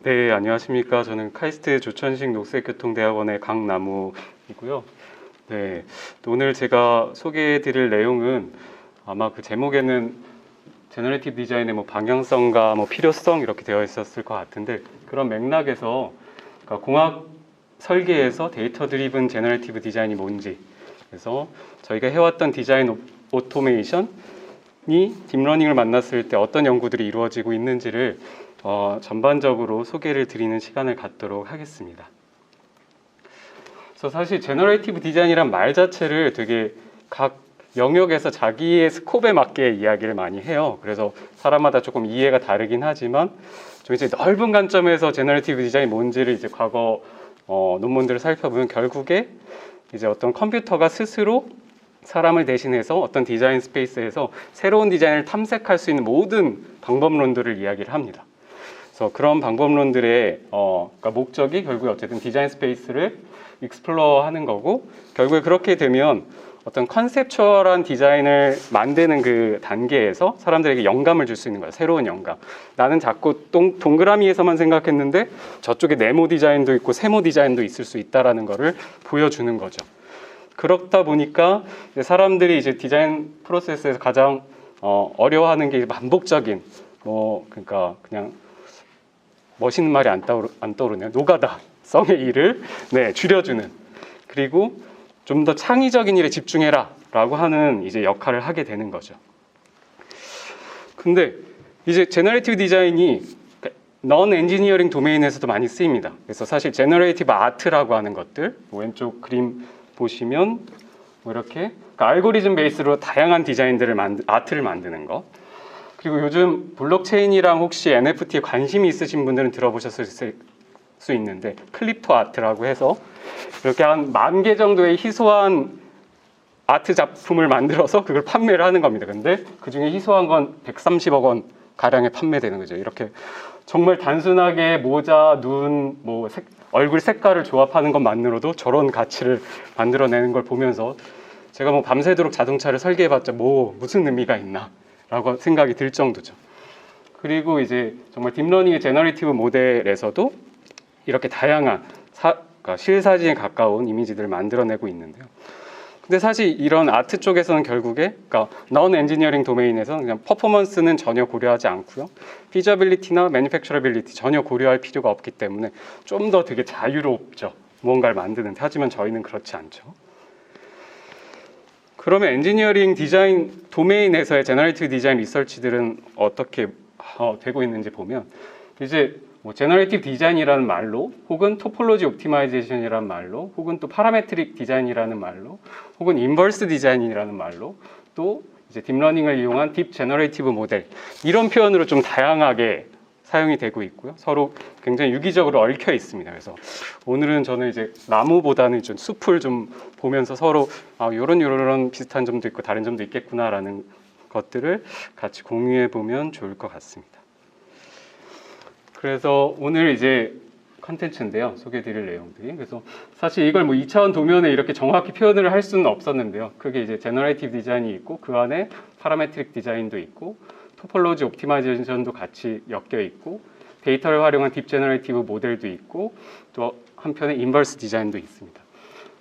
네, 안녕하십니까. 저는 카이스트 조천식 녹색교통대학원의 강나무이고요. 네, 또 오늘 제가 소개해드릴 내용은 아마 그 제목에는 제너레이티브 디자인의 뭐 방향성과 뭐 필요성 이렇게 되어 있었을 것 같은데 그런 맥락에서 그러니까 공학 설계에서 데이터 드리븐 제너레이티브 디자인이 뭔지 그래서 저희가 해왔던 디자인 오- 오토메이션이 딥러닝을 만났을 때 어떤 연구들이 이루어지고 있는지를 어, 전반적으로 소개를 드리는 시간을 갖도록 하겠습니다. 그래서 사실 제너레이티브 디자인이란 말 자체를 되게 각 영역에서 자기의 스콥에 맞게 이야기를 많이 해요. 그래서 사람마다 조금 이해가 다르긴 하지만 좀 이제 넓은 관점에서 제너레이티브 디자인이 뭔지를 이제 과거 어, 논문들을 살펴보면 결국에 이제 어떤 컴퓨터가 스스로 사람을 대신해서 어떤 디자인 스페이스에서 새로운 디자인을 탐색할 수 있는 모든 방법론들을 이야기를 합니다. 그래서 그런 방법론들의 어, 그러니까 목적이 결국에 어쨌든 디자인 스페이스를 익스플로어 하는 거고 결국에 그렇게 되면 어떤 컨셉추얼한 디자인을 만드는 그 단계에서 사람들에게 영감을 줄 수 있는 거예요. 새로운 영감. 나는 자꾸 동, 동그라미에서만 생각했는데 저쪽에 네모 디자인도 있고 세모 디자인도 있을 수 있다라는 거를 보여주는 거죠. 그렇다 보니까 이제 사람들이 이제 디자인 프로세스에서 가장 어, 어려워하는 게 반복적인 뭐 그러니까 그냥 멋있는 말이 안, 떠오르, 안 떠오르네요. 노가다 성의 일을 네, 줄여주는 그리고 좀 더 창의적인 일에 집중해라 라고 하는 이제 역할을 하게 되는 거죠. 근데 이제 제너레이티브 디자인이 넌 엔지니어링 도메인에서도 많이 쓰입니다. 그래서 사실 제너레이티브 아트라고 하는 것들 뭐 왼쪽 그림 보시면 뭐 이렇게 그러니까 알고리즘 베이스로 다양한 디자인들을 만드, 아트를 만드는 거. 그리고 요즘 블록체인이랑 혹시 NFT에 관심이 있으신 분들은 들어보셨을 수 있는데 클립토 아트라고 해서 이렇게 한 만 개 정도의 희소한 아트 작품을 만들어서 그걸 판매를 하는 겁니다. 근데 그 중에 희소한 건 130억 원 가량에 판매되는 거죠. 이렇게 정말 단순하게 모자, 눈, 뭐 색, 얼굴 색깔을 조합하는 것만으로도 저런 가치를 만들어내는 걸 보면서 제가 뭐 밤새도록 자동차를 설계해봤자 뭐 무슨 의미가 있나 라고 생각이 들 정도죠. 그리고 이제 정말 딥러닝의 제너레이티브 모델에서도 이렇게 다양한 사, 그러니까 실사진에 가까운 이미지들을 만들어내고 있는데요. 근데 사실 이런 아트 쪽에서는 결국에 그러니까 넌 엔지니어링 도메인에서는 그냥 퍼포먼스는 전혀 고려하지 않고요. 피저빌리티나 매니팩처러빌리티 전혀 고려할 필요가 없기 때문에 좀 더 되게 자유롭죠. 무언가를 만드는데 하지만 저희는 그렇지 않죠. 그러면 엔지니어링 디자인 도메인에서의 제너레이티브 디자인 리서치들은 어떻게 어, 되고 있는지 보면 이제 뭐 제너레이티브 디자인이라는 말로 혹은 토폴로지 옵티마이제이션이라는 말로 혹은 또 파라메트릭 디자인이라는 말로 혹은 인버스 디자인이라는 말로 또 이제 딥러닝을 이용한 딥 제너레이티브 모델 이런 표현으로 좀 다양하게 사용이 되고 있고요. 서로 굉장히 유기적으로 얽혀 있습니다. 그래서 오늘은 저는 이제 나무보다는 좀 숲을 좀 보면서 서로 아, 이런 이런 비슷한 점도 있고 다른 점도 있겠구나라는 것들을 같이 공유해 보면 좋을 것 같습니다. 그래서 오늘 이제 컨텐츠인데요. 소개해 드릴 내용들이. 그래서 사실 이걸 뭐 2차원 도면에 이렇게 정확히 표현을 할 수는 없었는데요. 그게 이제 제너레이티브 디자인이 있고 그 안에 파라메트릭 디자인도 있고 토폴로지 옵티마이제이션도 같이 엮여 있고 데이터를 활용한 딥 제너레이티브 모델도 있고 또 한편에 인버스 디자인도 있습니다.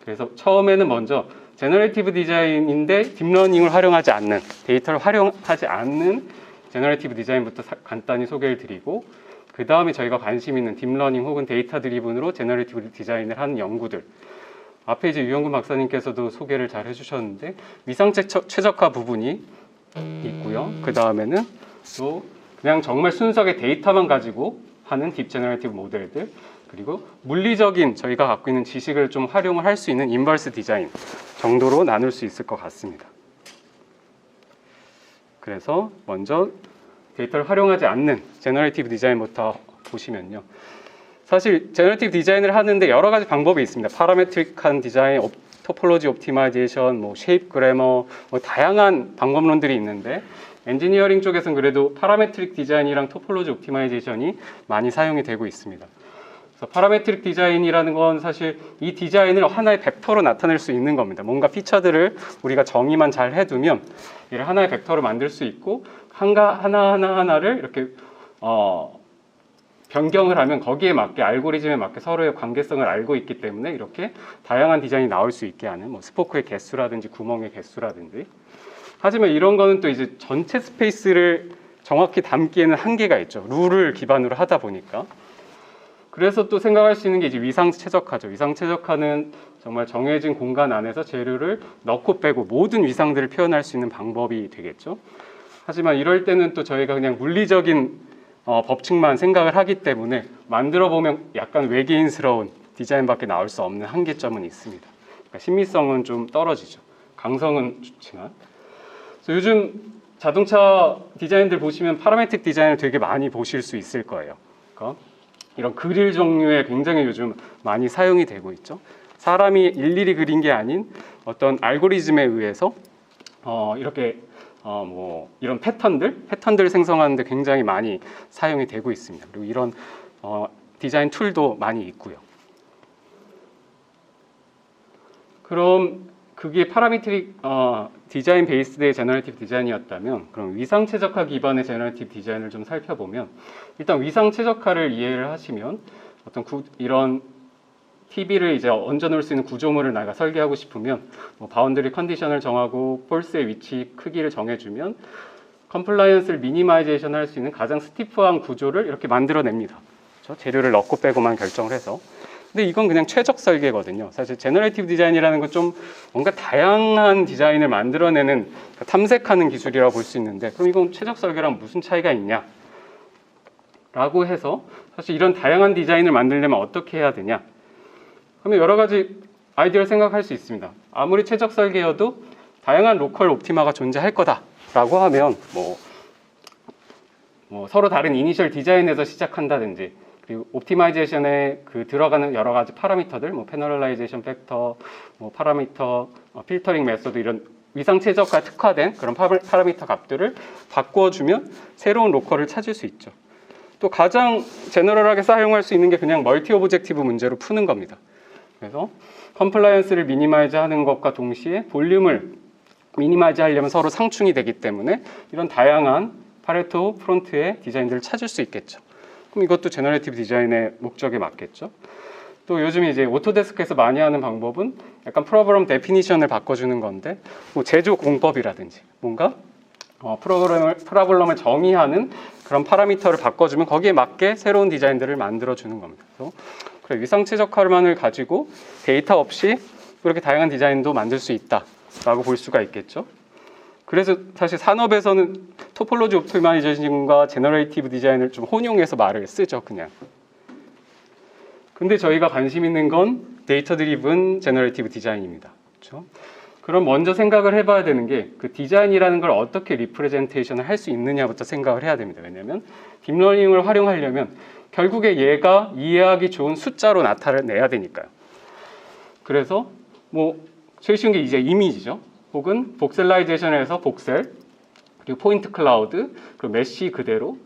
그래서 처음에는 먼저 제너레이티브 디자인인데 딥러닝을 활용하지 않는 데이터를 활용하지 않는 제너레이티브 디자인부터 사- 간단히 소개를 드리고 그 다음에 저희가 관심 있는 딥러닝 혹은 데이터 드리븐으로 제너레이티브 디자인을 하는 연구들 앞에 이제 유영근 박사님께서도 소개를 잘 해주셨는데 위상 최적- 최적화 부분이 있고요. 그 다음에는 또 그냥 정말 순수하게 데이터만 가지고 하는 딥 제너레이티브 모델들 그리고 물리적인 저희가 갖고 있는 지식을 좀 활용을 할 수 있는 인버스 디자인 정도로 나눌 수 있을 것 같습니다. 그래서 먼저 데이터를 활용하지 않는 제너레이티브 디자인부터 보시면요. 사실 제너레이티브 디자인을 하는데 여러 가지 방법이 있습니다. 파라메트릭한 디자인, 옵- 토폴로지 옵티마이제이션, 뭐 쉐입 그래머, 뭐 다양한 방법론들이 있는데 엔지니어링 쪽에서는 그래도 파라메트릭 디자인이랑 토폴로지 옵티마이제이션이 많이 사용이 되고 있습니다. 그래서 파라메트릭 디자인이라는 건 사실 이 디자인을 하나의 벡터로 나타낼 수 있는 겁니다. 뭔가 피처들을 우리가 정의만 잘 해두면 이를 하나의 벡터로 만들 수 있고 한가 하나 하나 하나를 이렇게 어 변경을 하면 거기에 맞게 알고리즘에 맞게 서로의 관계성을 알고 있기 때문에 이렇게 다양한 디자인이 나올 수 있게 하는 뭐 스포크의 개수라든지 구멍의 개수라든지 하지만 이런 거는 또 이제 전체 스페이스를 정확히 담기에는 한계가 있죠. 룰을 기반으로 하다 보니까. 그래서 또 생각할 수 있는 게 이제 위상 최적화죠. 위상 최적화는 정말 정해진 공간 안에서 재료를 넣고 빼고 모든 위상들을 표현할 수 있는 방법이 되겠죠. 하지만 이럴 때는 또 저희가 그냥 물리적인 어, 법칙만 생각을 하기 때문에 만들어 보면 약간 외계인스러운 디자인밖에 나올 수 없는 한계점은 있습니다. 그러니까 신미성은 좀 떨어지죠. 강성은 좋지만. 요즘 자동차 디자인들 보시면 파라메틱 디자인을 되게 많이 보실 수 있을 거예요. 그러니까 이런 그릴 종류의 굉장히 요즘 많이 사용이 되고 있죠. 사람이 일일이 그린 게 아닌 어떤 알고리즘에 의해서 어, 이렇게 어, 뭐 이런 패턴들, 패턴들을 생성하는데 굉장히 많이 사용이 되고 있습니다. 그리고 이런 어, 디자인 툴도 많이 있고요. 그럼 그게 파라미트릭 어, 디자인 베이스드의 제너레이티브 디자인이었다면 그럼 위상 최적화 기반의 제너레이티브 디자인을 좀 살펴보면 일단 위상 최적화를 이해를 하시면 어떤 구, 이런 TV를 이제 얹어 놓을 수 있는 구조물을 내가 설계하고 싶으면 뭐 바운드리 컨디션을 정하고 폴스의 위치 크기를 정해주면 컴플라이언스를 미니마이제이션 할 수 있는 가장 스티프한 구조를 이렇게 만들어냅니다. 그렇죠? 재료를 넣고 빼고만 결정을 해서. 근데 이건 그냥 최적 설계거든요. 사실 제너레이티브 디자인이라는 건 좀 뭔가 다양한 디자인을 만들어내는 탐색하는 기술이라고 볼 수 있는데 그럼 이건 최적 설계랑 무슨 차이가 있냐? 라고 해서 사실 이런 다양한 디자인을 만들려면 어떻게 해야 되냐? 그러면 여러 가지 아이디어를 생각할 수 있습니다. 아무리 최적 설계여도 다양한 로컬 옵티마가 존재할 거다라고 하면 뭐, 뭐 서로 다른 이니셜 디자인에서 시작한다든지 그리고 옵티마이제이션에 그 들어가는 여러 가지 파라미터들, 뭐 패널라이제이션 팩터, 뭐 파라미터, 어, 필터링 메소드 이런 위상 최적화 특화된 그런 파라- 파라미터 값들을 바꿔주면 새로운 로컬을 찾을 수 있죠. 또 가장 제너럴하게 사용할 수 있는 게 그냥 멀티 오브젝티브 문제로 푸는 겁니다. 그래서 컴플라이언스를 미니마이즈 하는 것과 동시에 볼륨을 미니마이즈 하려면 서로 상충이 되기 때문에 이런 다양한 파레토 프론트의 디자인들을 찾을 수 있겠죠. 그럼 이것도 제너레이티브 디자인의 목적에 맞겠죠. 또 요즘 이제 오토데스크에서 많이 하는 방법은 약간 프로그램 데피니션을 바꿔주는 건데 뭐 제조 공법이라든지 뭔가 어, 프로그램을 프로블럼을 정의하는 그런 파라미터를 바꿔주면 거기에 맞게 새로운 디자인들을 만들어주는 겁니다. 그래서 그래, 위상 최적화만을 가지고 데이터 없이 그렇게 다양한 디자인도 만들 수 있다라고 볼 수가 있겠죠. 그래서 사실 산업에서는 토폴로지 옵티마이제이션과 제너레이티브 디자인을 좀 혼용해서 말을 쓰죠, 그냥. 근데 저희가 관심 있는 건 데이터 드리븐 제너레이티브 디자인입니다. 그렇죠? 그럼 먼저 생각을 해봐야 되는 게 그 디자인이라는 걸 어떻게 리프레젠테이션을 할 수 있느냐부터 생각을 해야 됩니다. 왜냐하면 딥러닝을 활용하려면 결국에 얘가 이해하기 좋은 숫자로 나타내야 되니까요. 그래서 뭐 제일 쉬운 게 이제 이미지죠. 혹은 복셀라이제이션에서 복셀 그리고 포인트 클라우드 그리고 메쉬 그대로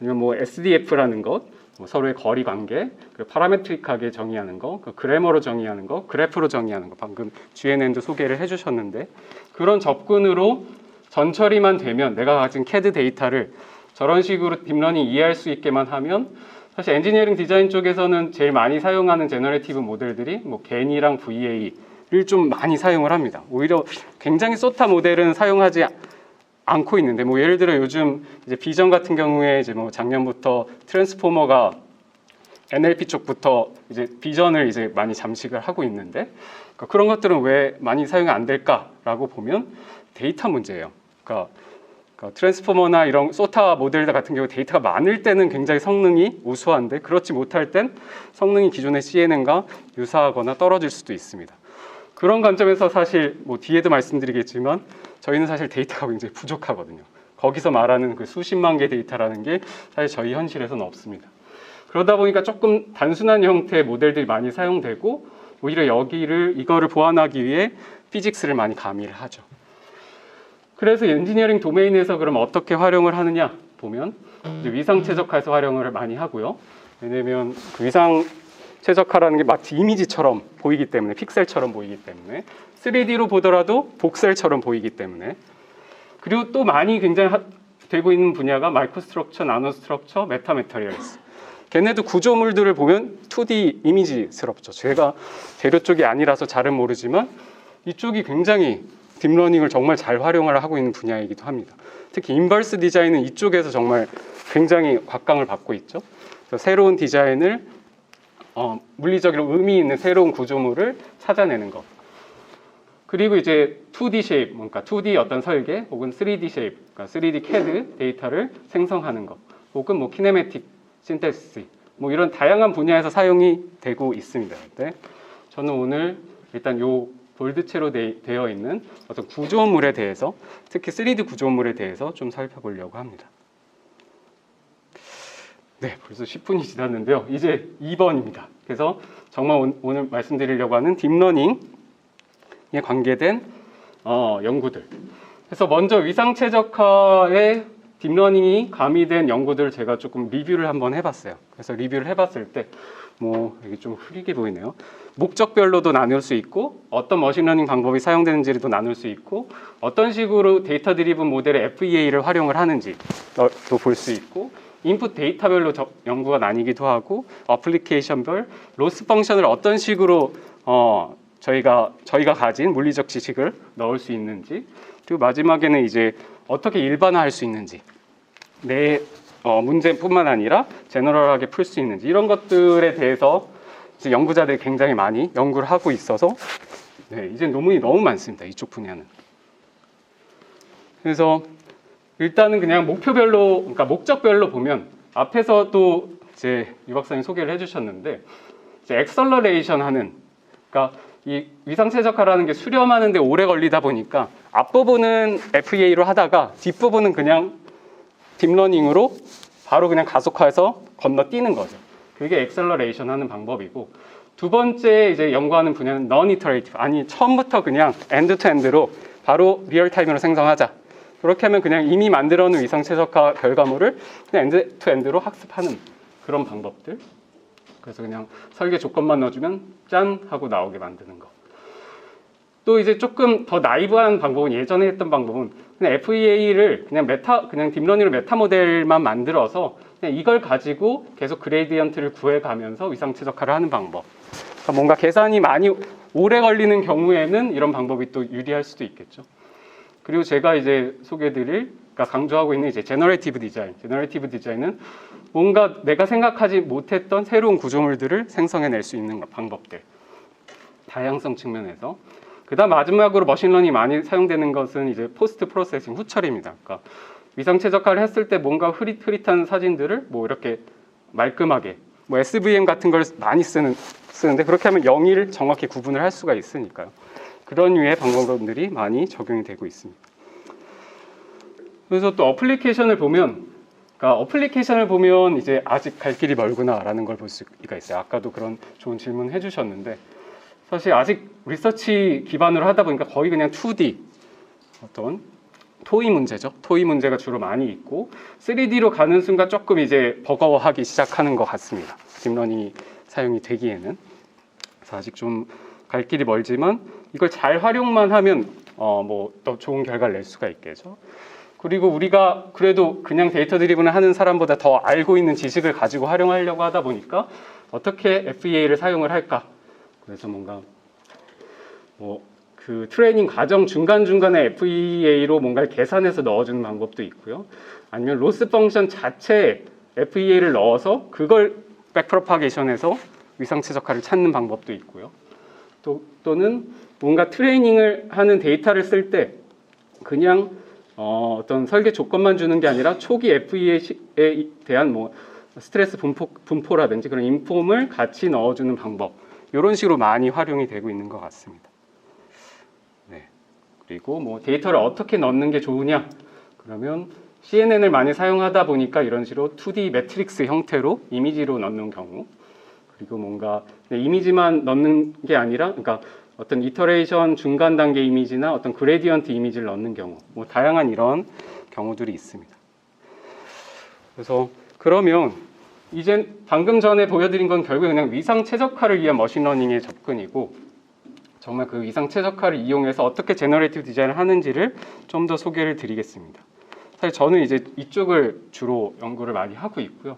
아니면 뭐 SDF라는 것뭐 서로의 거리 관계 그리고 파라메트릭하게 정의하는 거 그 그래머로 정의하는 거 그래프로 정의하는 거 방금 GNN도 소개를 해주셨는데 그런 접근으로 전처리만 되면 내가 가진 CAD 데이터를 저런 식으로 딥러닝 이해할 수 있게만 하면 사실 엔지니어링 디자인 쪽에서는 제일 많이 사용하는 제너레이티브 모델들이 뭐 겐이랑 VA를 좀 많이 사용을 합니다. 오히려 굉장히 소타 모델은 사용하지 않고 있는데 뭐 예를 들어 요즘 이제 비전 같은 경우에 이제 뭐 작년부터 트랜스포머가 NLP 쪽부터 이제 비전을 이제 많이 잠식을 하고 있는데 그러니까 그런 것들은 왜 많이 사용이 안 될까라고 보면 데이터 문제예요. 그러니까 그러니까 트랜스포머나 이런 소타 모델들 같은 경우 데이터가 많을 때는 굉장히 성능이 우수한데 그렇지 못할 땐 성능이 기존의 CNN과 유사하거나 떨어질 수도 있습니다. 그런 관점에서 사실 뭐 뒤에도 말씀드리겠지만 저희는 사실 데이터가 굉장히 부족하거든요. 거기서 말하는 그 수십만 개 데이터라는 게 사실 저희 현실에서는 없습니다. 그러다 보니까 조금 단순한 형태의 모델들이 많이 사용되고 오히려 여기를 이거를 보완하기 위해 피직스를 많이 가미를 하죠. 그래서 엔지니어링 도메인에서 그럼 어떻게 활용을 하느냐 보면 위상 최적화에서 활용을 많이 하고요. 왜냐면 그 위상 최적화라는 게 마치 이미지처럼 보이기 때문에 픽셀처럼 보이기 때문에 3D로 보더라도 복셀처럼 보이기 때문에 그리고 또 많이 굉장히 하- 되고 있는 분야가 마이크로 스트럭처, 나노 스트럭처, 메타 메터리얼스 걔네도 구조물들을 보면 2D 이미지스럽죠. 제가 재료 쪽이 아니라서 잘은 모르지만 이쪽이 굉장히 딥러닝을 정말 잘 활용을 하고 있는 분야이기도 합니다. 특히 인버스 디자인은 이쪽에서 정말 굉장히 곽강을 받고 있죠. 새로운 디자인을 어, 물리적으로 의미 있는 새로운 구조물을 찾아내는 것. 그리고 이제 2D 쉐입, 그러니까 2D 어떤 설계 혹은 3D 쉐입, 그러니까 3D CAD 데이터를 생성하는 것, 혹은 뭐 키네매틱 신테시스, 뭐 이런 다양한 분야에서 사용이 되고 있습니다. 네. 저는 오늘 일단 요 볼드체로 되, 되어 있는 어떤 구조물에 대해서, 특히 3D 구조물에 대해서 좀 살펴보려고 합니다. 네, 벌써 10분이 지났는데요. 이제 2번입니다. 그래서 정말 오- 오늘 말씀드리려고 하는 딥러닝 에 관계된 어, 연구들. 그래서 먼저 위상 최적화에 딥러닝이 가미된 연구들을 제가 조금 리뷰를 한번 해봤어요. 그래서 리뷰를 해봤을 때, 뭐 여기 좀 흐리게 보이네요. 목적별로도 나눌 수 있고, 어떤 머신러닝 방법이 사용되는지도 나눌 수 있고, 어떤 식으로 데이터 드리븐 모델의 FEA를 활용을 하는지도 볼 수 있고, 인풋 데이터별로 저- 연구가 나뉘기도 하고, 어플리케이션별 로스 펑션을 어떤 식으로 어, 저희가 저희가 가진 물리적 지식을 넣을 수 있는지 그리고 마지막에는 이제 어떻게 일반화할 수 있는지 내 어, 문제뿐만 아니라 제너럴하게 풀 수 있는지 이런 것들에 대해서 이제 연구자들이 굉장히 많이 연구를 하고 있어서 네, 이제 논문이 너무 많습니다 이쪽 분야는. 그래서 일단은 그냥 목표별로 그러니까 목적별로 보면 앞에서도 이제 유 박사님 소개를 해주셨는데 이제 엑셀러레이션 하는 그러니까 이 위상 최적화라는 게 수렴하는데 오래 걸리다 보니까 앞부분은 FEA로 하다가 뒷부분은 그냥 딥러닝으로 바로 그냥 가속화해서 건너뛰는 거죠. 그게 엑셀러레이션 하는 방법이고 두 번째 이제 연구하는 분야는 non iterative 아니 처음부터 그냥 엔드 투 엔드로 바로 리얼 타임으로 생성하자. 그렇게 하면 그냥 이미 만들어 놓은 위상 최적화 결과물을 그냥 엔드 투 엔드로 학습하는 그런 방법들. 그래서 그냥 설계 조건만 넣어주면 짠 하고 나오게 만드는 거. 또 이제 조금 더 나이브한 방법은 예전에 했던 방법은 그냥 FEA를 그냥 메타 그냥 딥러닝으로 메타 모델만 만들어서 그냥 이걸 가지고 계속 그레이디언트를 구해가면서 위상 최적화를 하는 방법. 그러니까 뭔가 계산이 많이 오래 걸리는 경우에는 이런 방법이 또 유리할 수도 있겠죠. 그리고 제가 이제 소개드릴 강조하고 있는 이제 제너레이티브 디자인. 제너레이티브 디자인은 뭔가 내가 생각하지 못했던 새로운 구조물들을 생성해낼 수 있는 방법들. 다양성 측면에서. 그다음 마지막으로 머신러닝이 많이 사용되는 것은 이제 포스트 프로세싱 후처리입니다. 그러니까 위상 최적화를 했을 때 뭔가 흐릿흐릿한 사진들을 뭐 이렇게 말끔하게 뭐 SVM 같은 걸 많이 쓰는 쓰는데 그렇게 하면 영의를 정확히 구분을 할 수가 있으니까요. 그런 유의 방법론들이 많이 적용이 되고 있습니다. 그래서 또 어플리케이션을 보면 그러니까 어플리케이션을 보면 이제 아직 갈 길이 멀구나라는 걸 볼 수가 있어요. 아까도 그런 좋은 질문 해주셨는데 사실 아직 리서치 기반으로 하다 보니까 거의 그냥 2D 어떤 토의 문제죠. 토의 문제가 주로 많이 있고 3D로 가는 순간 조금 이제 버거워하기 시작하는 것 같습니다. 딥러닝이 사용이 되기에는 그래서 아직 좀 갈 길이 멀지만 이걸 잘 활용만 하면 어 뭐 더 좋은 결과를 낼 수가 있겠죠. 그리고 우리가 그래도 그냥 데이터 드리븐을 하는 사람보다 더 알고 있는 지식을 가지고 활용하려고 하다 보니까 어떻게 FEA를 사용을 할까? 그래서 뭔가 뭐 그 트레이닝 과정 중간 중간에 FEA로 뭔가를 계산해서 넣어주는 방법도 있고요. 아니면 로스 펑션 자체에 FEA를 넣어서 그걸 백프로파게이션해서 위상 최적화를 찾는 방법도 있고요. 또 또는 뭔가 트레이닝을 하는 데이터를 쓸 때 그냥 어, 어떤 설계 조건만 주는 게 아니라 초기 FEA에 대한 뭐 스트레스 분포, 분포 라든지 그런 인폼을 같이 넣어주는 방법 이런 식으로 많이 활용이 되고 있는 것 같습니다. 네. 그리고 뭐 데이터를 어떻게 넣는 게 좋으냐? 그러면 CNN을 많이 사용하다 보니까 이런 식으로 2D 매트릭스 형태로 이미지로 넣는 경우 그리고 뭔가 그냥 이미지만 넣는 게 아니라 그러니까 어떤 이터레이션 중간 단계 이미지나 어떤 그레디언트 이미지를 넣는 경우 뭐 다양한 이런 경우들이 있습니다. 그래서 그러면 이제 방금 전에 보여드린 건 결국 그냥 위상 최적화를 위한 머신러닝의 접근이고 정말 그 위상 최적화를 이용해서 어떻게 제너레이티브 디자인을 하는지를 좀 더 소개를 드리겠습니다. 사실 저는 이제 이쪽을 주로 연구를 많이 하고 있고요.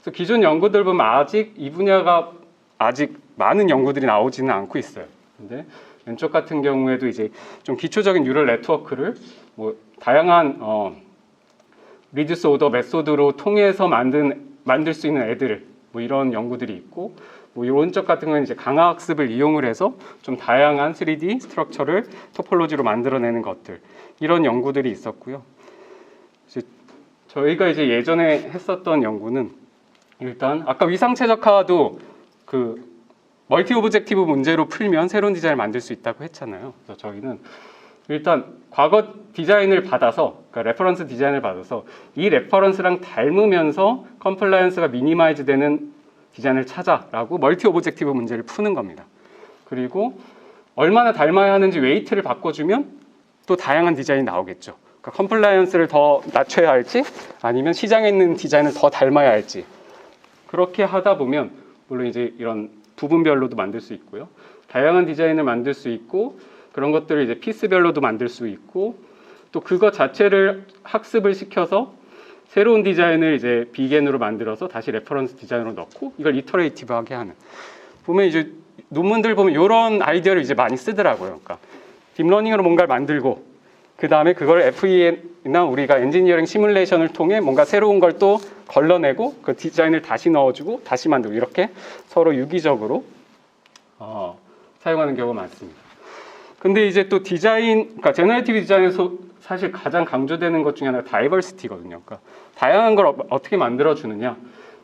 그래서 기존 연구들 보면 아직 이 분야가 아직 많은 연구들이 나오지는 않고 있어요. 근데 왼쪽 같은 경우에도 이제 좀 기초적인 뉴럴 네트워크를 뭐 다양한 어, 리듀스 오더 메소드로 통해서 만든 만들 수 있는 애들 뭐 이런 연구들이 있고 뭐 오른쪽 같은 건 이제 강화 학습을 이용을 해서 좀 다양한 3D 스트럭처를 토폴로지로 만들어내는 것들 이런 연구들이 있었고요. 이제 저희가 이제 예전에 했었던 연구는 일단 아까 위상 최적화도 그 멀티 오브젝티브 문제로 풀면 새로운 디자인을 만들 수 있다고 했잖아요. 그래서 저희는 일단 과거 디자인을 받아서 그러니까 레퍼런스 디자인을 받아서 이 레퍼런스랑 닮으면서 컴플라이언스가 미니마이즈 되는 디자인을 찾아라고 멀티 오브젝티브 문제를 푸는 겁니다. 그리고 얼마나 닮아야 하는지 웨이트를 바꿔주면 또 다양한 디자인이 나오겠죠. 그러니까 컴플라이언스를 더 낮춰야 할지 아니면 시장에 있는 디자인을 더 닮아야 할지 그렇게 하다 보면 물론 이제 이런 부분별로도 만들 수 있고요. 다양한 디자인을 만들 수 있고 그런 것들을 이제 피스별로도 만들 수 있고 또 그거 자체를 학습을 시켜서 새로운 디자인을 이제 비겐으로 만들어서 다시 레퍼런스 디자인으로 넣고 이걸 이터레이티브하게 하는 보면 이제 논문들 보면 이런 아이디어를 이제 많이 쓰더라고요. 그러니까 딥러닝으로 뭔가를 만들고 그 다음에 그걸 FE나 우리가 엔지니어링 시뮬레이션을 통해 뭔가 새로운 걸 또 걸러내고 그 디자인을 다시 넣어주고 다시 만들고 이렇게 서로 유기적으로 어, 사용하는 경우가 많습니다. 근데 이제 또 디자인, 그러니까 제너레이티브 디자인에서 사실 가장 강조되는 것 중에 하나가 다이버시티거든요. 그러니까 다양한 걸 어- 어떻게 만들어 주느냐.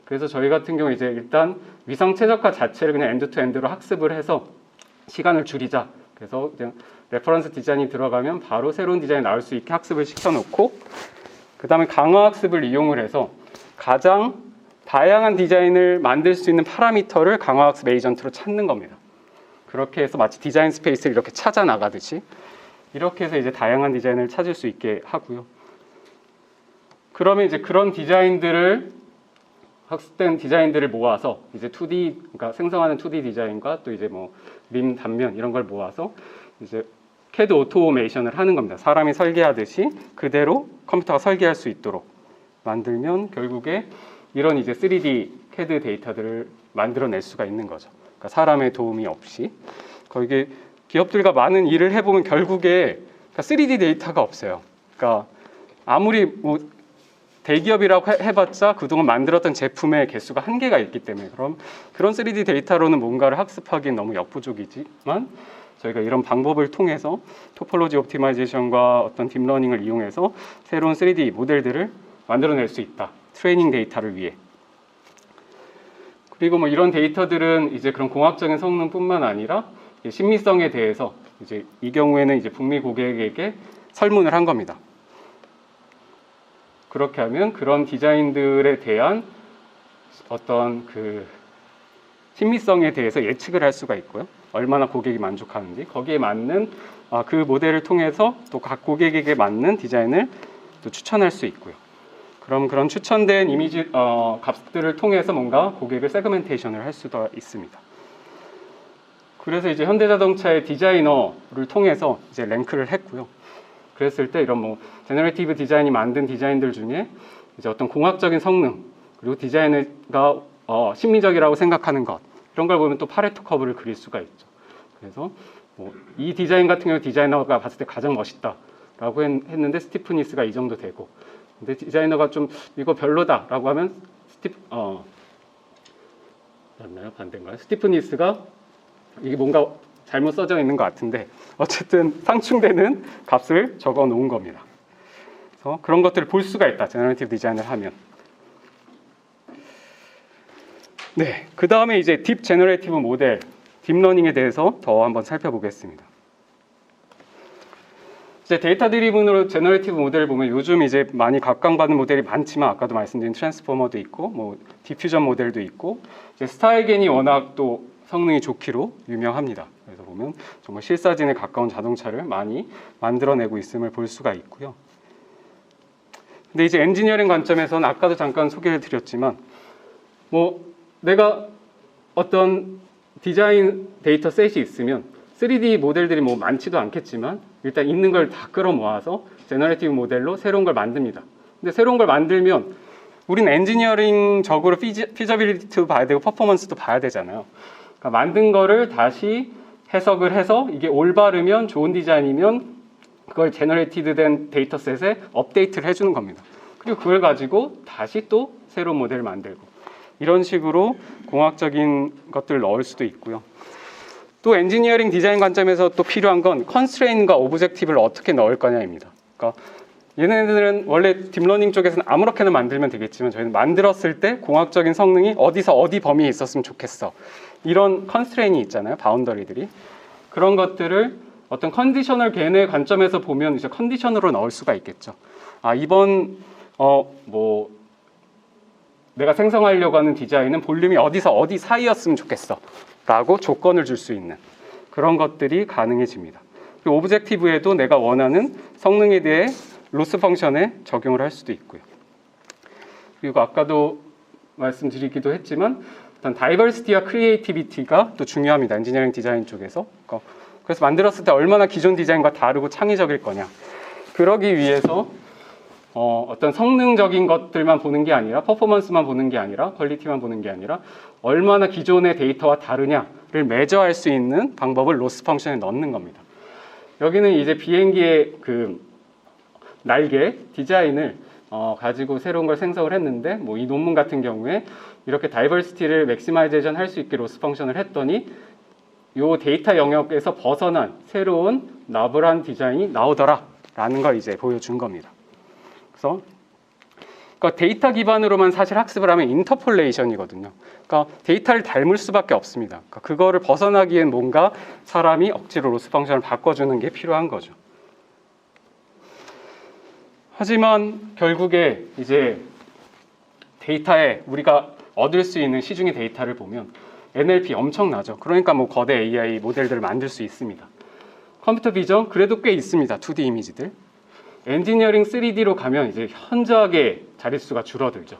그래서 저희 같은 경우 이제 일단 위상 최적화 자체를 그냥 엔드 투 엔드로 학습을 해서 시간을 줄이자. 그래서 그냥 레퍼런스 디자인이 들어가면 바로 새로운 디자인이 나올 수 있게 학습을 시켜놓고 그 다음에 강화 학습을 이용을 해서 가장 다양한 디자인을 만들 수 있는 파라미터를 강화 학습 에이전트로 찾는 겁니다. 그렇게 해서 마치 디자인 스페이스를 이렇게 찾아 나가듯이 이렇게 해서 이제 다양한 디자인을 찾을 수 있게 하고요. 그러면 이제 그런 디자인들을 학습된 디자인들을 모아서 이제 2D 그러니까 생성하는 2D 디자인과 또 이제 뭐 림 단면 이런 걸 모아서 이제 CAD 오토메이션을 하는 겁니다. 사람이 설계하듯이 그대로 컴퓨터가 설계할 수 있도록 만들면 결국에 이런 이제 3D CAD 데이터들을 만들어낼 수가 있는 거죠. 그러니까 사람의 도움이 없이 거기에 기업들과 많은 일을 해보면 결국에 그러니까 3D 데이터가 없어요. 그러니까 아무리 뭐 대기업이라고 해- 해봤자 그동안 만들었던 제품의 개수가 한계가 있기 때문에 그럼 그런 3D 데이터로는 뭔가를 학습하기엔 너무 역부족이지만 저희가 이런 방법을 통해서 토폴로지 옵티마이제이션과 어떤 딥러닝을 이용해서 새로운 3D 모델들을 만들어낼 수 있다. 트레이닝 데이터를 위해. 그리고 뭐 이런 데이터들은 이제 그런 공학적인 성능뿐만 아니라 이제 신미성에 대해서 이제 이 경우에는 이제 북미 고객에게 설문을 한 겁니다. 그렇게 하면 그런 디자인들에 대한 어떤 그 친미성에 대해서 예측을 할 수가 있고요. 얼마나 고객이 만족하는지 거기에 맞는 아, 그 모델을 통해서 또 각 고객에게 맞는 디자인을 또 추천할 수 있고요. 그럼 그런 추천된 이미지 어, 값들을 통해서 뭔가 고객을 세그멘테이션을 할 수도 있습니다. 그래서 이제 현대자동차의 디자이너를 통해서 이제 랭크를 했고요. 그랬을 때 이런 뭐 제너레이티브 디자인이 만든 디자인들 중에 이제 어떤 공학적인 성능 그리고 디자인가 어, 심미적이라고 생각하는 것 이런 걸 보면 또 파레토 커브를 그릴 수가 있죠. 그래서 뭐 이 디자인 같은 경우 디자이너가 봤을 때 가장 멋있다라고 했- 했는데 스티프니스가 이 정도 되고 근데 디자이너가 좀 이거 별로다라고 하면 스티프 어 맞나요 반대인가요? 스티프니스가 이게 뭔가 잘못 써져 있는 것 같은데 어쨌든 상충되는 값을 적어 놓은 겁니다. 그래서 그런 것들을 볼 수가 있다. 제너레이티브 디자인을 하면. 네, 그 다음에 이제 딥 제너레이티브 모델, 딥러닝에 대해서 더 한번 살펴보겠습니다. 이제 데이터 드리븐으로 제너레이티브 모델을 보면 요즘 이제 많이 각광받는 모델이 많지만 아까도 말씀드린 트랜스포머도 있고 뭐 디퓨전 모델도 있고 이제 스타일겐이 워낙 또 성능이 좋기로 유명합니다. 그래서 보면 정말 실사진에 가까운 자동차를 많이 만들어내고 있음을 볼 수가 있고요. 근데 이제 엔지니어링 관점에서는 아까도 잠깐 소개를 드렸지만 뭐 내가 어떤 디자인 데이터 셋이 있으면 3D 모델들이 뭐 많지도 않겠지만 일단 있는 걸 다 끌어모아서 제너레이티브 모델로 새로운 걸 만듭니다. 근데 새로운 걸 만들면 우린 엔지니어링적으로 피저빌리티도 봐야 되고 퍼포먼스도 봐야 되잖아요. 그러니까 만든 거를 다시 해석을 해서 이게 올바르면 좋은 디자인이면 그걸 제너레이티드 된 데이터셋에 업데이트를 해주는 겁니다. 그리고 그걸 가지고 다시 또 새로운 모델을 만들고 이런 식으로 공학적인 것들을 넣을 수도 있고요. 또 엔지니어링 디자인 관점에서 또 필요한 건 컨스트레인과 오브젝티브를 어떻게 넣을 거냐입니다. 그러니까 얘네들은 원래 딥러닝 쪽에서는 아무렇게나 만들면 되겠지만 저희는 만들었을 때 공학적인 성능이 어디서 어디 범위에 있었으면 좋겠어. 이런 컨스트레인이 있잖아요. 바운더리들이. 그런 것들을 어떤 컨디셔널 개념의 관점에서 보면 이제 컨디션으로 넣을 수가 있겠죠. 아, 이번 어 뭐 내가 생성하려고 하는 디자인은 볼륨이 어디서 어디 사이였으면 좋겠어. 라고 조건을 줄 수 있는 그런 것들이 가능해집니다. 오브젝티브에도 내가 원하는 성능에 대해 로스 펑션에 적용을 할 수도 있고요. 그리고 아까도 말씀드리기도 했지만 어떤 다이버시티와 크리에이티비티가 또 중요합니다. 엔지니어링 디자인 쪽에서. 그래서 만들었을 때 얼마나 기존 디자인과 다르고 창의적일 거냐. 그러기 위해서 어, 어떤 성능적인 것들만 보는 게 아니라 퍼포먼스만 보는 게 아니라 퀄리티만 보는 게 아니라 얼마나 기존의 데이터와 다르냐를 매저할 수 있는 방법을 로스 펑션에 넣는 겁니다. 여기는 이제 비행기의 그 날개 디자인을 어, 가지고 새로운 걸 생성을 했는데 뭐 이 논문 같은 경우에 이렇게 다이버시티를 맥시마이제이션 할 수 있게 로스 펑션을 했더니 요 데이터 영역에서 벗어난 새로운 나블한 디자인이 나오더라 라는 걸 이제 보여준 겁니다. 그래서 그러니까 데이터 기반으로만 사실 학습을 하면 인터폴레이션이거든요. 그러니까 데이터를 닮을 수밖에 없습니다. 그러니까 그거를 벗어나기엔 뭔가 사람이 억지로 로스 펑션을 바꿔주는 게 필요한 거죠. 하지만 결국에 이제 데이터에 우리가 얻을 수 있는 시중의 데이터를 보면 NLP 엄청나죠. 그러니까 뭐 거대 AI 모델들을 만들 수 있습니다. 컴퓨터 비전 그래도 꽤 있습니다. 2D 이미지들. 엔지니어링 3D로 가면 이제 현저하게 자릿수가 줄어들죠.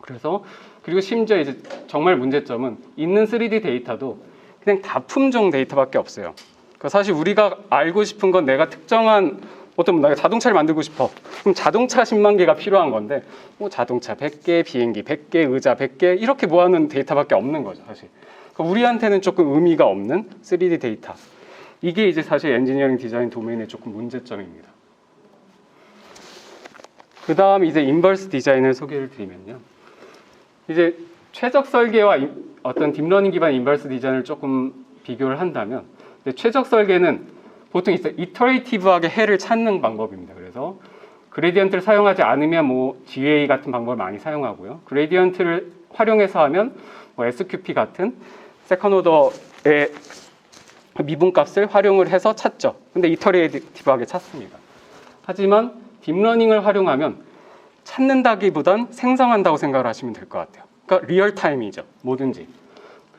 그래서 그리고 심지어 이제 정말 문제점은 있는 3D 데이터도 그냥 다 품종 데이터밖에 없어요. 그러니까 사실 우리가 알고 싶은 건 내가 특정한 어떤 내가 자동차를 만들고 싶어. 그럼 자동차 10만 개가 필요한 건데 뭐 자동차 100개, 비행기 100개, 의자 100개 이렇게 모아놓은 데이터밖에 없는 거죠, 사실. 그러니까 우리한테는 조금 의미가 없는 3D 데이터. 이게 이제 사실 엔지니어링 디자인 도메인의 조금 문제점입니다. 그 다음 이제 인버스 디자인을 소개를 드리면요. 이제 최적 설계와 인- 어떤 딥러닝 기반 인버스 디자인을 조금 비교를 한다면 최적 설계는 보통 있어요. 이터레이티브하게 해를 찾는 방법입니다. 그래서 그레디언트를 사용하지 않으면 뭐 GA 같은 방법을 많이 사용하고요. 그레디언트를 활용해서 하면 뭐 SQP 같은 세컨 오더의 미분값을 활용을 해서 찾죠. 근데 이터레이티브하게 찾습니다. 하지만 딥러닝을 활용하면 찾는다기보단 생성한다고 생각을 하시면 될 것 같아요. 그러니까 리얼타임이죠. 뭐든지.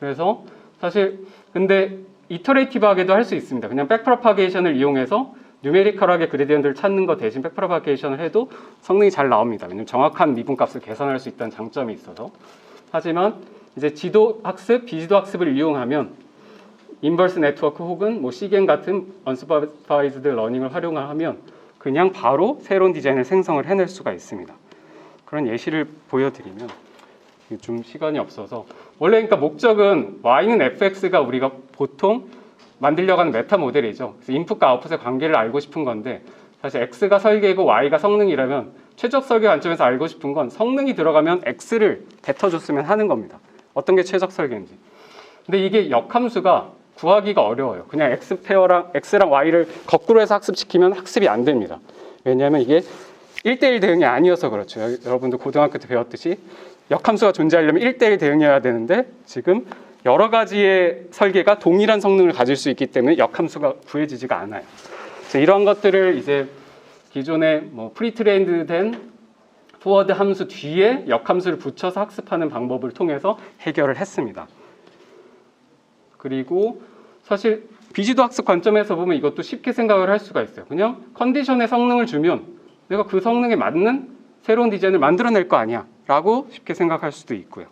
그래서 사실 근데 이터레이티브하게도 할 수 있습니다. 그냥 백프로파게이션을 이용해서 뉴메리컬하게 그레디언트를 찾는 것 대신 백프로파게이션을 해도 성능이 잘 나옵니다. 왜냐면 정확한 미분값을 계산할 수 있다는 장점이 있어서. 하지만 이제 지도 학습, 비지도 학습을 이용하면 인버스 네트워크 혹은 뭐 시겐 같은 언스퍼바이즈드 러닝을 활용하면 그냥 바로 새로운 디자인을 생성을 해낼 수가 있습니다. 그런 예시를 보여드리면 좀 시간이 없어서 원래 그러니까 목적은 y는 fx가 우리가 보통 만들려고 하는 메타 모델이죠. 인풋과 아웃풋의 관계를 알고 싶은 건데 사실 x가 설계이고 y가 성능이라면 최적 설계 관점에서 알고 싶은 건 성능이 들어가면 x를 뱉어줬으면 하는 겁니다. 어떤 게 최적 설계인지. 근데 이게 역함수가 구하기가 어려워요. 그냥 x 페어랑 x랑 y를 거꾸로 해서 학습시키면 학습이 안 됩니다. 왜냐하면 이게 1대1 대응이 아니어서 그렇죠. 여- 여러분도 고등학교 때 배웠듯이 역함수가 존재하려면 1대1 대응이어야 되는데 지금 여러 가지의 설계가 동일한 성능을 가질 수 있기 때문에 역함수가 구해지지가 않아요. 이런 것들을 이제 기존에 뭐 프리트레인드 된 포워드 함수 뒤에 역함수를 붙여서 학습하는 방법을 통해서 해결을 했습니다. 그리고 사실 비지도 학습 관점에서 보면 이것도 쉽게 생각을 할 수가 있어요. 그냥 컨디션의 성능을 주면 내가 그 성능에 맞는 새로운 디자인을 만들어낼 거 아니야 라고 쉽게 생각할 수도 있고요.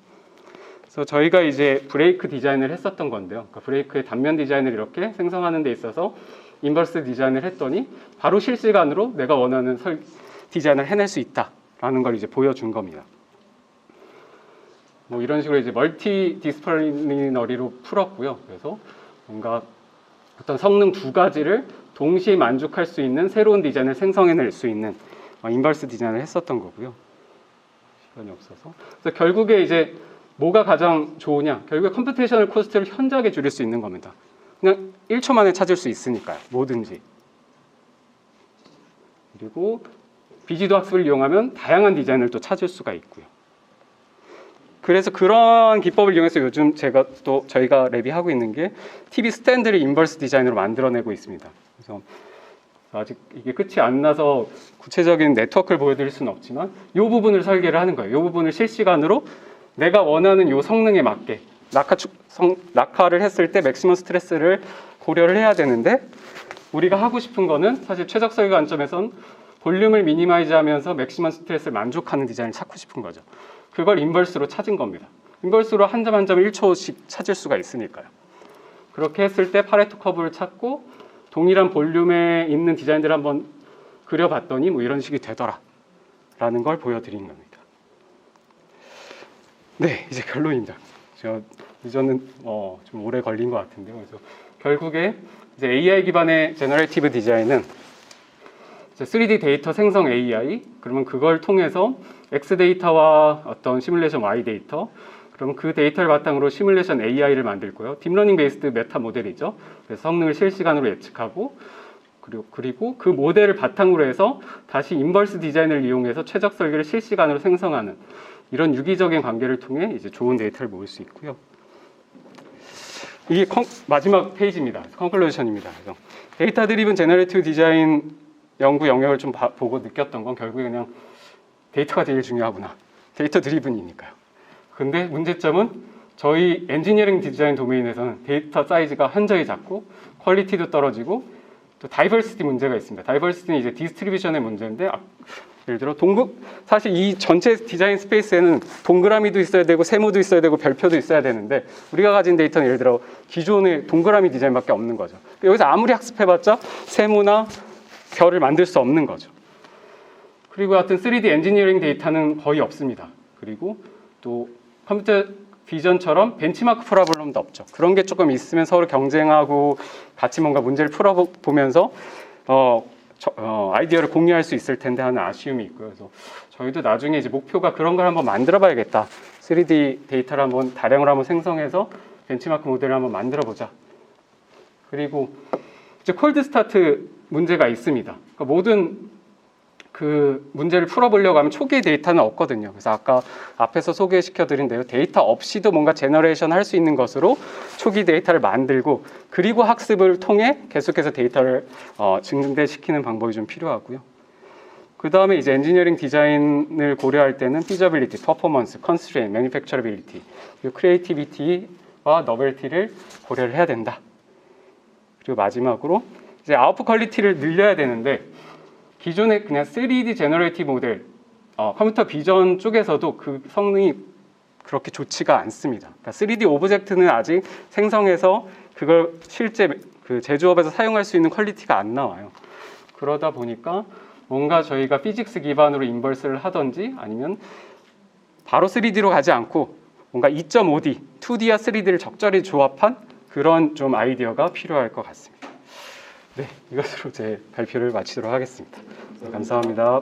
그래서 저희가 이제 브레이크 디자인을 했었던 건데요. 그러니까 브레이크의 단면 디자인을 이렇게 생성하는 데 있어서 인버스 디자인을 했더니 바로 실시간으로 내가 원하는 설, 디자인을 해낼 수 있다 라는 걸 이제 보여준 겁니다. 뭐 이런 식으로 이제 멀티 디스플리너리로 풀었고요. 그래서 뭔가 어떤 성능 두 가지를 동시에 만족할 수 있는 새로운 디자인을 생성해낼 수 있는 어, 인버스 디자인을 했었던 거고요. 시간이 없어서. 그래서 결국에 이제 뭐가 가장 좋으냐? 결국에 컴퓨테이셔널 코스트를 현저하게 줄일 수 있는 겁니다. 그냥 1초 만에 찾을 수 있으니까요. 뭐든지. 그리고 비지도 학습을 이용하면 다양한 디자인을 또 찾을 수가 있고요. 그래서 그런 기법을 이용해서 요즘 제가 또 저희가 랩이 있는 게 TV 스탠드를 인버스 디자인으로 만들어내고 있습니다. 그래서 아직 이게 끝이 안 나서 구체적인 네트워크를 보여드릴 수는 없지만 이 부분을 설계를 하는 거예요. 이 부분을 실시간으로 내가 원하는 이 성능에 맞게 낙하 축- 성, 낙하를 했을 때 맥시멈 스트레스를 고려를 해야 되는데 우리가 하고 싶은 거는 사실 최적 설계 관점에선 볼륨을 미니마이즈 하면서 맥시멈 스트레스를 만족하는 디자인을 찾고 싶은 거죠. 그걸 인버스로 찾은 겁니다. 인버스로 한 점 한 점을 1초씩 찾을 수가 있으니까요. 그렇게 했을 때 파레토 커브를 찾고 동일한 볼륨에 있는 디자인들을 한번 그려봤더니 뭐 이런 식이 되더라. 라는 걸 보여드린 겁니다. 네, 이제 결론입니다. 저 이전은 어, 좀 오래 걸린 것 같은데요. 그래서 결국에 이제 AI 기반의 제너레이티브 디자인은 3D 데이터 생성 AI 그러면 그걸 통해서 X 데이터와 어떤 시뮬레이션 Y 데이터 그럼 그 데이터를 바탕으로 시뮬레이션 AI를 만들고요. 딥러닝 베이스드 메타 모델이죠. 그래서 성능을 실시간으로 예측하고 그리고, 그리고 그 모델을 바탕으로 해서 다시 인버스 디자인을 이용해서 최적 설계를 실시간으로 생성하는 이런 유기적인 관계를 통해 이제 좋은 데이터를 모을 수 있고요. 이게 컨- 마지막 페이지입니다. 컨클루션입니다. 데이터 드리븐 제너레이티브 디자인 연구 영역을 좀 봐- 보고 느꼈던 건 결국에 그냥 데이터가 제일 중요하구나. 데이터 드리븐이니까요. 근데 문제점은 저희 엔지니어링 디자인 도메인에서는 데이터 사이즈가 현저히 작고 퀄리티도 떨어지고 또 다이버시티 문제가 있습니다. 다이버시티는 이제 디스트리뷰션의 문제인데 아, 예를 들어 동급 사실 이 전체 디자인 스페이스에는 동그라미도 있어야 되고 세모도 있어야 되고 별표도 있어야 되는데 우리가 가진 데이터는 예를 들어 기존의 동그라미 디자인밖에 없는 거죠. 여기서 아무리 학습해봤자 세모나 별을 만들 수 없는 거죠. 그리고 하여튼 3D 엔지니어링 데이터는 거의 없습니다. 그리고 또 컴퓨터 비전처럼 벤치마크 프로블럼도 없죠. 그런 게 조금 있으면 서로 경쟁하고 같이 뭔가 문제를 풀어보면서 어, 저- 어, 아이디어를 공유할 수 있을 텐데 하는 아쉬움이 있고요. 그래서 저희도 나중에 이제 목표가 그런 걸 한번 만들어 봐야겠다. 3D 데이터를 한번 다량으로 한번 생성해서 벤치마크 모델을 한번 만들어 보자. 그리고 이제 콜드 스타트 문제가 있습니다. 그러니까 모든 그 문제를 풀어보려고 하면 초기의 데이터는 없거든요. 그래서 아까 앞에서 소개시켜드린 대로 데이터 없이도 뭔가 제너레이션 할 수 있는 것으로 초기 데이터를 만들고 그리고 학습을 통해 계속해서 데이터를 어, 증대시키는 방법이 좀 필요하고요. 그 다음에 이제 엔지니어링 디자인을 고려할 때는 피저빌리티, 퍼포먼스, 컨스트레인, 매니팩처러빌리티, 그리고 크리에이티비티와 너벨티를 고려를 해야 된다. 그리고 마지막으로 이제 아웃풋 퀄리티를 늘려야 되는데 기존의 그냥 3D 제너레이티브 모델 어, 컴퓨터 비전 쪽에서도 그 성능이 그렇게 좋지가 않습니다. 그러니까 3D 오브젝트는 아직 생성해서 그걸 실제 그 제조업에서 사용할 수 있는 퀄리티가 안 나와요. 그러다 보니까 뭔가 저희가 피직스 기반으로 인버스를 하든지 아니면 바로 3D로 가지 않고 뭔가 2.5D, 2D와 3D를 적절히 조합한 그런 좀 아이디어가 필요할 것 같습니다. 네, 이것으로 제 발표를 마치도록 하겠습니다. 네, 감사합니다.